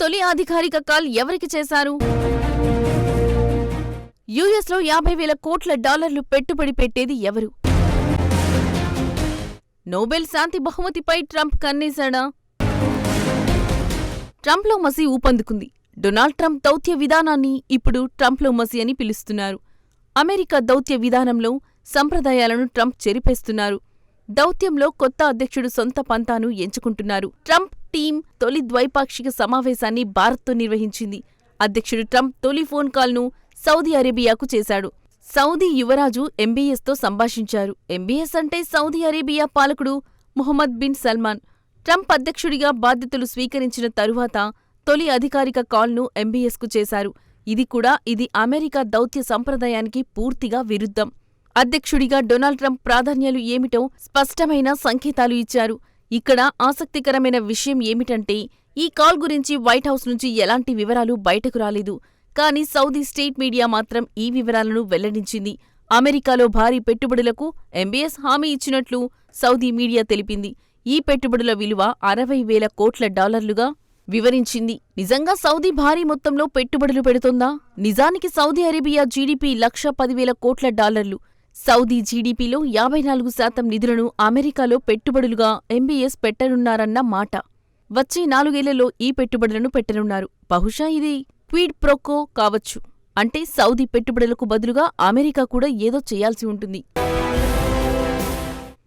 తొలి అధికారిక కాల్ ఎవరికి చేశారు? యుఎస్లో యాభై వేల కోట్ల డాలర్లు పెట్టుబడి పెట్టేది ఎవరు? నోబెల్ శాంతి బహుమతిపై ట్రంప్ కన్నేశాడా? ట్రంప్లో మసి ఊపందుకుంది. డొనాల్డ్ ట్రంప్ దౌత్య విధానాన్ని ఇప్పుడు ట్రంప్లో మసి అని పిలుస్తున్నారు. అమెరికా దౌత్య విధానంలో సంప్రదాయాలను ట్రంప్ చెరిపేస్తున్నారు. దౌత్యంలో కొత్త అధ్యక్షుడు సొంత పంతాను ఎంచుకుంటున్నారు. ట్రంప్ టీం తొలి ద్వైపాక్షిక సమావేశాన్ని భారత్తో నిర్వహించింది. అధ్యక్షుడు ట్రంప్ తొలి ఫోన్ కాల్ను సౌదీ అరేబియాకు చేశాడు. సౌదీ యువరాజు ఎంబీఎస్తో సంభాషించారు. ఎంబీఎస్ అంటే సౌదీ అరేబియా పాలకుడు ముహమ్మద్ బిన్ సల్మాన్. ట్రంప్ అధ్యక్షుడిగా బాధ్యతలు స్వీకరించిన తరువాత తొలి అధికారిక కాల్ను ఎంబీఎస్కు చేశారు. ఇది కూడా ఇది అమెరికా దౌత్య సంప్రదాయానికి పూర్తిగా విరుద్ధం. అధ్యక్షుడిగా డొనాల్డ్ ట్రంప్ ప్రాధాన్యాలు ఏమిటో స్పష్టమైన సంకేతాలు ఇచ్చారు. ఇక్కడ ఆసక్తికరమైన విషయం ఏమిటంటే ఈ కాల్ గురించి వైట్ హౌస్ నుంచి ఎలాంటి వివరాలు బయటకు రాలేదు. కానీ సౌదీ స్టేట్ మీడియా మాత్రం ఈ వివరాలను వెల్లడించింది. అమెరికాలో భారీ పెట్టుబడులకు ఎంబీఎస్ హామీ ఇచ్చినట్లు సౌదీ మీడియా తెలిపింది. ఈ పెట్టుబడుల విలువ అరవై వేల కోట్ల డాలర్లుగా వివరించింది. నిజంగా సౌదీ భారీ మొత్తంలో పెట్టుబడులు పెడుతోందా? నిజానికి సౌదీ అరేబియా జీడీపీ లక్ష పదివేల కోట్ల డాలర్లు. సౌదీ జీడీపీలో యాభై నాలుగు శాతం నిధులను అమెరికాలో పెట్టుబడులుగా ఎంబీఎస్ పెట్టనున్నారన్న మాట. వచ్చే నాలుగేళ్ళలో ఈ పెట్టుబడులను పెట్టనున్నారు. బహుశా ఇది క్వీడ్ ప్రోకో కావచ్చు. అంటే సౌదీ పెట్టుబడులకు బదులుగా అమెరికా కూడా ఏదో చేయాల్సి ఉంటుంది.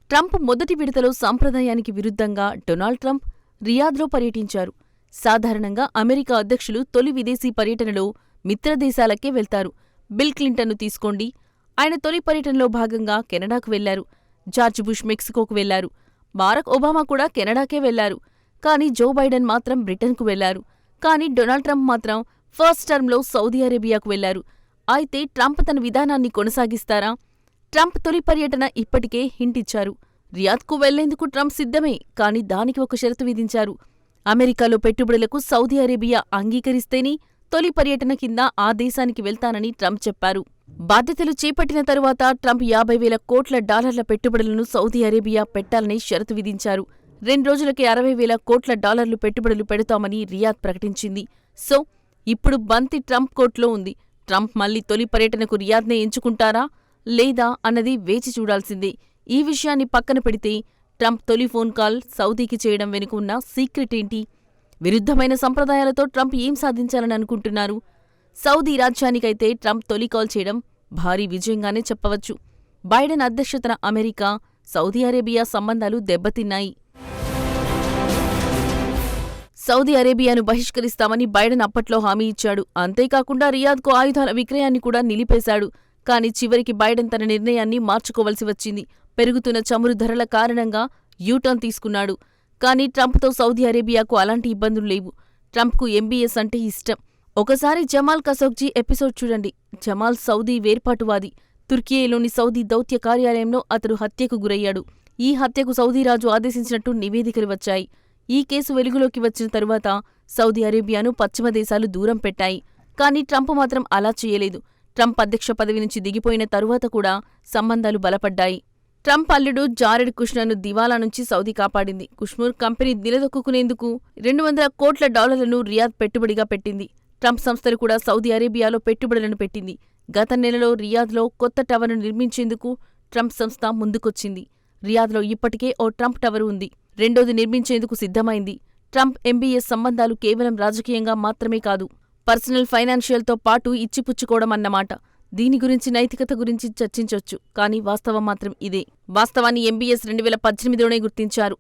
ట్రంప్ మొదటి విడతలో సాంప్రదాయానికి విరుద్ధంగా డొనాల్డ్ ట్రంప్ రియాద్లో పర్యటించారు. సాధారణంగా అమెరికా అధ్యక్షులు తొలి విదేశీ పర్యటనలో మిత్రదేశాలకే వెళ్తారు. బిల్ క్లింటన్ను తీసుకోండి ఆయన తొలి పర్యటనలో భాగంగా కెనడాకు వెళ్ళారు. జార్జ్ బుష్ మెక్సికోకు వెళ్ళారు. బారక్ ఒబామా కూడా కెనడాకే వెళ్ళారు. కానీ జో బైడెన్ మాత్రం బ్రిటన్కు వెళ్ళారు. కానీ డొనాల్డ్ ట్రంప్ మాత్రం ఫస్ట్ టర్మ్లో సౌదీ అరేబియాకు వెళ్ళారు. అయితే ట్రంప్ తన విధానాన్ని కొనసాగిస్తారా? ట్రంప్ తొలి పర్యటన ఇప్పటికే హింటిచ్చారు రియాద్కు వెళ్ళేందుకు ట్రంప్ సిద్ధమే కానీ దానికి ఒక షరతు విధించారు. అమెరికాలో పెట్టుబడులకు సౌదీ అరేబియా అంగీకరిస్తేనే తొలి పర్యటన కింద ఆ దేశానికి వెళ్తానని ట్రంప్ చెప్పారు. బాధ్యతలు చేపట్టిన తరువాత ట్రంప్ యాభై వేల కోట్ల డాలర్ల పెట్టుబడులను సౌదీ అరేబియా పెట్టాలని షరతు విధించారు. రెండు రోజులకే అరవై వేల కోట్ల డాలర్లు పెట్టుబడులు పెడతామని రియాద్ ప్రకటించింది. సో ఇప్పుడు బంతి ట్రంప్ కోర్టులో ఉంది. ట్రంప్ మళ్ళీ తొలి పర్యటనకు రియాద్నే ఎంచుకుంటారా? లేదా అన్నది వేచి చూడాల్సిందే. ఈ విషయాన్ని పక్కన పెడితే ట్రంప్ తొలి ఫోన్ కాల్ సౌదీకి చేయడం వెనుకున్న సీక్రెట్ ఏంటి? విరుద్ధమైన సంప్రదాయాలతో ట్రంప్ ఏం సాధించాలని అనుకుంటున్నారు? సౌదీ రాజ్యానికైతే ట్రంప్ తొలి కాల్ చేయడం భారీ విజయంగానే చెప్పవచ్చు. బైడెన్ అధ్యక్షతన అమెరికా సౌదీ అరేబియా సంబంధాలు దెబ్బతిన్నాయి. సౌదీ అరేబియాను బహిష్కరిస్తామని బైడెన్ అప్పట్లో హామీ ఇచ్చాడు. అంతేకాకుండా రియాద్కు ఆయుధాల విక్రయాన్ని కూడా నిలిపేశాడు. కానీ చివరికి బైడెన్ తన నిర్ణయాన్ని మార్చుకోవలసి వచ్చింది. పెరుగుతున్న చమురు ధరల కారణంగా యూటర్న్ తీసుకున్నాడు. కానీ ట్రంప్తో సౌదీ అరేబియాకు అలాంటి ఇబ్బందులు లేవు. ట్రంప్కు ఎంబీఎస్ అంటే ఇష్టం. ఒకసారి జమాల్ కసోగ్జీ ఎపిసోడ్ చూడండి. జమాల్ సౌదీ వేర్పాటువాది. తుర్కియేలోని సౌదీ దౌత్య కార్యాలయంలో అతడు హత్యకు గురయ్యాడు. ఈ హత్యకు సౌదీ రాజు ఆదేశించినట్టు నివేదికలు వచ్చాయి. ఈ కేసు వెలుగులోకి వచ్చిన తరువాత సౌదీ అరేబియాను పశ్చిమ దేశాలు దూరం పెట్టాయి. కానీ ట్రంప్ మాత్రం అలా చేయలేదు. ట్రంప్ అధ్యక్ష పదవి నుంచి దిగిపోయిన తరువాత కూడా సంబంధాలు బలపడ్డాయి. ట్రంప్ అల్లుడు జారెడ్ కుష్నర్ను దివాలా నుంచి సౌదీ కాపాడింది. కుష్మూర్ కంపెనీ నిలదొక్కునేందుకు రెండు వందల కోట్ల డాలర్లను రియాద్ పెట్టుబడిగా పెట్టింది. ట్రంప్ సంస్థలు కూడా సౌదీ అరేబియాలో పెట్టుబడులను పెట్టింది. గత నెలలో రియాద్లో కొత్త టవర్ను నిర్మించేందుకు ట్రంప్ సంస్థ ముందుకొచ్చింది. రియాద్లో ఇప్పటికే ఓ ట్రంప్ టవర్ ఉంది. రెండోది నిర్మించేందుకు సిద్ధమైంది. ట్రంప్ ఎంబీఎస్ సంబంధాలు కేవలం రాజకీయంగా మాత్రమే కాదు పర్సనల్ ఫైనాన్షియల్తో పాటు ఇచ్చిపుచ్చుకోవడం అన్నమాట దీని గురించి నైతికత గురించి చర్చించొచ్చు కానీ వాస్తవం మాత్రం ఇదే. వాస్తవాన్ని ఎంబీఎస్ రెండు వేల పద్దెనిమిదిలోనే గుర్తించారు.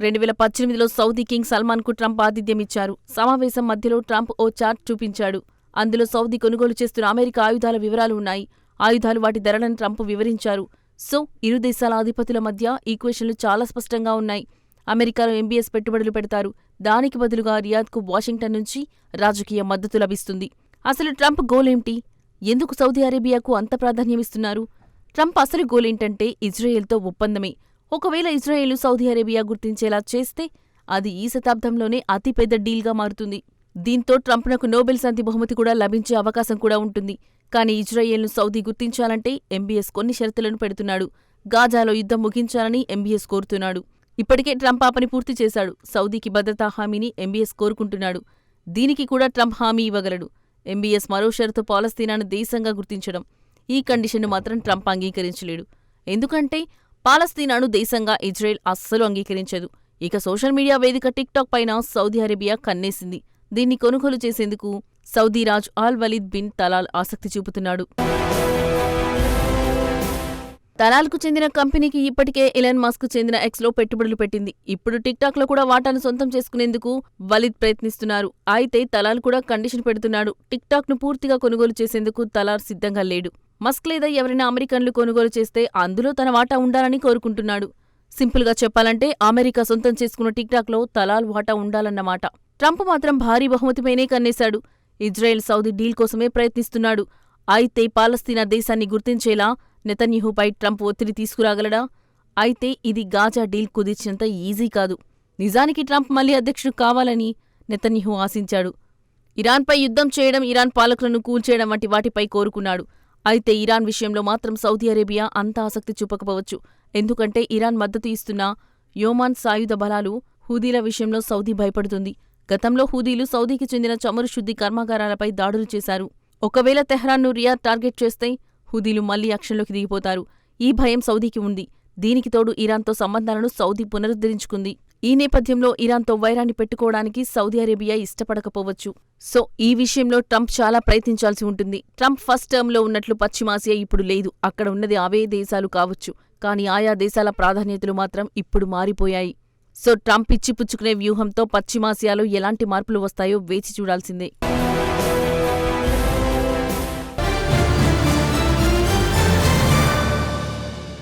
రెండు వేల పద్దెనిమిదిలో సౌదీ కింగ్ సల్మాన్కు ట్రంప్ ఆతిథ్యమిచ్చారు సమావేశం మధ్యలో ట్రంప్ ఓ చార్ట్ చూపించాడు. అందులో సౌదీ కొనుగోలు చేస్తున్న అమెరికా ఆయుధాల వివరాలు ఉన్నాయి. ఆయుధాలు వాటి ధరలను ట్రంప్ వివరించారు. సో ఇరు దేశాల అధిపతుల మధ్య ఈక్వేషన్లు చాలా స్పష్టంగా ఉన్నాయి. అమెరికాలో ఎంబీఎస్ పెట్టుబడులు పెడతారు. దానికి బదులుగా రియాద్కు వాషింగ్టన్ నుంచి రాజకీయ మద్దతు లభిస్తుంది. అసలు ట్రంప్ గోలేంటి ఎందుకు సౌదీ అరేబియాకు అంత ప్రాధాన్యమిస్తున్నారు ట్రంప్ అసలు గోలేంటంటే ఇజ్రాయెల్తో ఒప్పందమే. ఒకవేళ ఇజ్రాయెల్ సౌదీ అరేబియా గుర్తించేలా చేస్తే అది ఈ శతాబ్దంలోనే అతిపెద్ద డీల్గా మారుతుంది. దీంతో ట్రంప్నకు నోబెల్ శాంతి బహుమతి కూడా లభించే అవకాశం కూడా ఉంటుంది. కానీ ఇజ్రాయెల్ను సౌదీ గుర్తించాలంటే ఎంబీఎస్ కొన్ని షరతులను పెడుతున్నాడు. గాజాలో యుద్ధం ముగించాలని ఎంబీఎస్ కోరుతున్నాడు. ఇప్పటికే ట్రంప్ ఆ పని పూర్తి చేశాడు. సౌదీకి భద్రతా హామీని ఎంబీఎస్ కోరుకుంటున్నాడు. దీనికి కూడా ట్రంప్ హామీ ఇవ్వగలడు. ఎంబీఎస్ మరో షరతు పాలస్తీనాను దేశంగా గుర్తించడం. ఈ కండిషన్ను మాత్రం ట్రంప్ అంగీకరించలేడు. ఎందుకంటే పాలస్తీనాను దేశంగా ఇజ్రాయెల్ అస్సలు అంగీకరించదు. ఇక సోషల్ మీడియా వేదిక టిక్టాక్ పైన సౌదీ అరేబియా కన్నేసింది. దీన్ని కొనుగోలు చేసేందుకు సౌదీ రాజ్ ఆల్ వలీద్ బిన్ తలాల్ ఆసక్తి చూపుతున్నాడు. తలాల్కు చెందిన కంపెనీకి ఇప్పటికే ఎలన్ మాస్క్ చెందిన ఎక్స్లో పెట్టుబడులు పెట్టింది. ఇప్పుడు టిక్టాక్లో కూడా వాటాను సొంతం చేసుకునేందుకు వలిద్ ప్రయత్నిస్తున్నారు. అయితే తలాల్ కూడా కండిషన్ పెడుతున్నాడు. టిక్టాక్ను పూర్తిగా కొనుగోలు చేసేందుకు తలాల్ సిద్ధంగా లేడు. మస్క్ లేదా ఎవరైనా అమెరికన్లు కొనుగోలు చేస్తే అందులో తన వాటా ఉండాలని కోరుకుంటున్నాడు. సింపుల్గా చెప్పాలంటే అమెరికా సొంతం చేసుకున్న టిక్టాక్లో తలాల్ వాటా ఉండాలన్నమాట ట్రంప్ మాత్రం భారీ బహుమతిపైనే కన్నేశాడు. ఇజ్రాయెల్ సౌదీ డీల్ కోసమే ప్రయత్నిస్తున్నాడు. అయితే పాలస్తీనా దేశాన్ని గుర్తించేలా నెతన్యహుపై ట్రంప్ ఒత్తిడి తీసుకురాగలడా? అయితే ఇది గాజా డీల్ కుదిర్చినంత ఈజీ కాదు. నిజానికి ట్రంప్ మళ్ళీ అధ్యక్షుడు కావాలని నెతన్యహు ఆశించాడు. ఇరాన్పై యుద్ధం చేయడం ఇరాన్ పాలకులను కూల్చేయడం వంటి వాటిపై కోరుకున్నాడు. అయితే ఇరాన్ విషయంలో మాత్రం సౌదీ అరేబియా అంత ఆసక్తి చూపకపోవచ్చు. ఎందుకంటే ఇరాన్ మద్దతు ఇస్తున్న యోమాన్ సాయుధ బలాలు హూదీల విషయంలో సౌదీ భయపడుతుంది. గతంలో హూదీలు సౌదీకి చెందిన చమురు శుద్ధి కర్మాగారాలపై దాడులు చేశారు. ఒకవేళ తెహ్రాన్ను రియాద్ టార్గెట్ చేస్తే హుదీలు మళ్ళీ యాక్షన్లోకి దిగిపోతారు. ఈ భయం సౌదీకి ఉంది. దీనికి తోడు ఇరాన్తో సంబంధాలను సౌదీ పునరుద్ధరించుకుంది. ఈ నేపథ్యంలో ఇరాన్తో వైరాన్ని పెట్టుకోవడానికి సౌదీ అరేబియా ఇష్టపడకపోవచ్చు. సో ఈ విషయంలో ట్రంప్ చాలా ప్రయత్నించాల్సి ఉంటుంది. ట్రంప్ ఫస్ట్ టర్మ్లో ఉన్నట్లు పశ్చిమాసియా ఇప్పుడు లేదు. అక్కడ ఉన్నది అవే దేశాలు కావచ్చు. కానీ ఆయా దేశాల ప్రాధాన్యతలు మాత్రం ఇప్పుడు మారిపోయాయి. సో ట్రంప్ ఇచ్చిపుచ్చుకునే వ్యూహంతో పశ్చిమాసియాలో ఎలాంటి మార్పులు వస్తాయో వేచి చూడాల్సిందే.